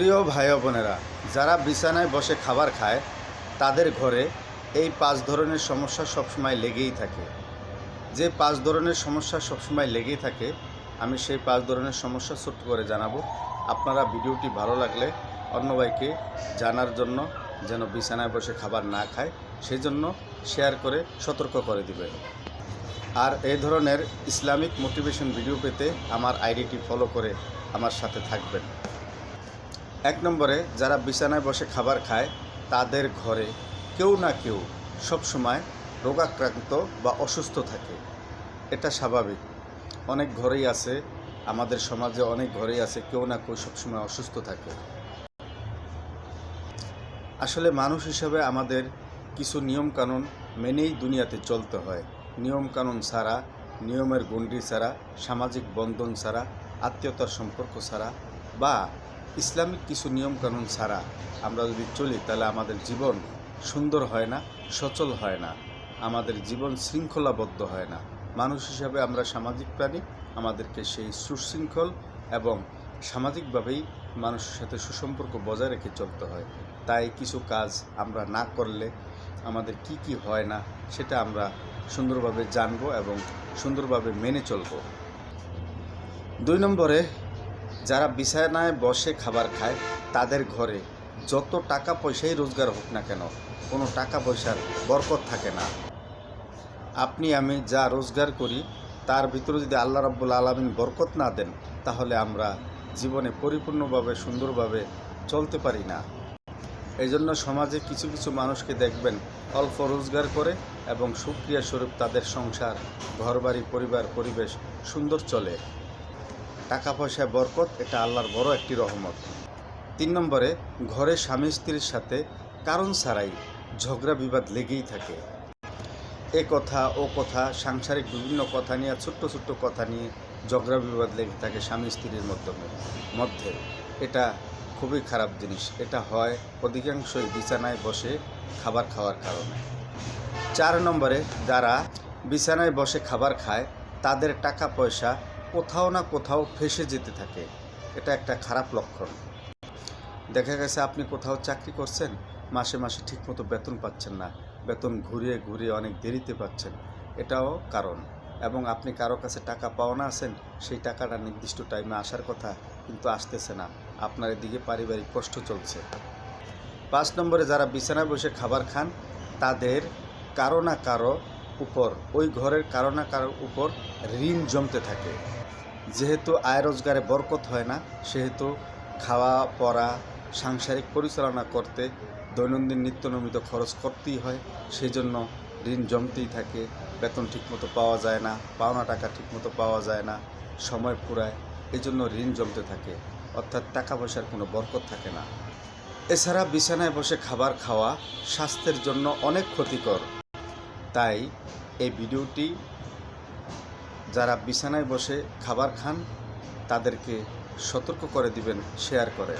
প্রিয় ভাই বোনেরা, যারা বিছানায় বসে খাবার খায়, তাদের ঘরে এই পাঁচ ধরনের সমস্যা সবসময় লেগেই থাকে। যে পাঁচ ধরনের সমস্যা সবসময় লেগেই থাকে, আমি সেই পাঁচ ধরনের সমস্যা ছোট্ট করে জানাব। আপনারা ভিডিওটি ভালো লাগলে অন্য ভাইকে জানার জন্য যেন বিছানায় বসে খাবার না খায়, সেই জন্য শেয়ার করে সতর্ক করে দিবেন। আর এই ধরনের ইসলামিক মোটিভেশন ভিডিও পেতে আমার আইডিটি ফলো করে আমার সাথে থাকবেন। এক নম্বরে, যারা বিছানায় বসে খাবার খায়, তাদের ঘরে কেউ না কেউ সবসময় রোগাক্রান্ত বা অসুস্থ থাকে। এটা স্বাভাবিক। অনেক ঘরেই আছে, আমাদের সমাজে অনেক ঘরেই আছে, কেউ না কেউ সবসময় অসুস্থ থাকে। আসলে মানুষ হিসাবে আমাদের কিছু নিয়মকানুন মেনেই দুনিয়াতে চলতে হয়। নিয়মকানুন ছাড়া, নিয়মের গণ্ডি ছাড়া, সামাজিক বন্ধন ছাড়া, আত্মীয়তার সম্পর্ক ছাড়া বা ইসলামিক কিছু নিয়মকানুন ছাড়া আমরা যদি চলি, তাহলে আমাদের জীবন সুন্দর হয় না, সচল হয় না। আমাদের জীবন শৃঙ্খলাবদ্ধ হয় না। মানুষ হিসাবে আমরা সামাজিক প্রাণী, আমাদেরকে সেই সুশৃঙ্খল এবং সামাজিকভাবেই মানুষের সাথে সুসম্পর্ক বজায় রেখে চলতে হয়। তাই কিছু কাজ আমরা না করলে আমাদের কি কি হয় না, সেটা আমরা সুন্দরভাবে জানব এবং সুন্দরভাবে মেনে চলবো। দুই নম্বরে যারা বিছানায় বসে খাবার খায়, তাদের ঘরে যত টাকা পয়সাই রোজগার হোক না কেন, কোনো টাকা পয়সার বরকত থাকে না। আপনি, আমি যা রোজগার করি, তার ভিতরে যদি আল্লাহ রাব্বুল আলমিন বরকত না দেন, তাহলে আমরা জীবনে পরিপূর্ণভাবে, সুন্দরভাবে চলতে পারি না। এই জন্য সমাজে কিছু কিছু মানুষকে দেখবেন অল্প রোজগার করে এবং সুক্রিয়া স্বরূপ তাদের সংসার, ঘরবাড়ি, পরিবার, পরিবেশ সুন্দর চলে। টাকা পয়সায় বরকত, এটা আল্লাহর বড় একটি রহমত। তিন নম্বরে, ঘরে স্বামী স্ত্রীর সাথে কারণ ছাড়াই ঝগড়া বিবাদ লেগেই থাকে। এ কথা, ও কথা, সাংসারিক বিভিন্ন কথা নিয়ে, ছোট্ট ছোট্ট কথা নিয়ে ঝগড়া বিবাদ লেগে থাকে স্বামী স্ত্রীর মাধ্যমে মধ্যে। এটা খুবই খারাপ জিনিস। এটা হয় অধিকাংশই বিছানায় বসে খাবার খাওয়ার কারণে। চার নম্বরে, যারা বিছানায় বসে খাবার খায়, তাদের টাকা পয়সা কোথাও না কোথাও ফেসে যেতে থাকে। এটা একটা খারাপ লক্ষণ। দেখা গেছে আপনি কোথাও চাকরি করছেন, মাসে মাসে ঠিকমতো বেতন পাচ্ছেন না। বেতন ঘুরিয়ে ঘুরিয়ে অনেক দেরিতে পাচ্ছেন। এটাও কারণ। এবং আপনি কারও কাছে টাকা পাওনা আছেন, সেই টাকাটা নির্দিষ্ট টাইমে আসার কথা, কিন্তু আসতেছে না। আপনার এদিকে পারিবারিক কষ্ট চলছে। পাঁচ নম্বরে যারা বিছানায় বসে খাবার খান, তাদের কারও না কারও উপর, ওই ঘরের কারও না কারোর উপর ঋণ জমতে থাকে। যেহেতু আয় রোজগারে বরকত হয় না, সেহেতু খাওয়া, পড়া, সাংসারিক পরিচালনা করতে দৈনন্দিন নিত্য নিত্যনমিত খরচ করতেই হয় সেই জন্য ঋণ জমতেই থাকে, বেতন ঠিকমতো পাওয়া যায় না, পাওনা টাকা ঠিকমতো পাওয়া যায় না, সময় ফুরায় এই জন্য ঋণ জমতে থাকে, অর্থাৎ টাকা পয়সার কোনো বরকত থাকে না। এছাড়া বিছানায় বসে খাবার খাওয়া স্বাস্থ্যের জন্য অনেক ক্ষতিকর। তাই এই ভিডিওটি যারা বিছানায় বসে খাবার খান তাদেরকে সতর্ক করে দিবেন শেয়ার করে।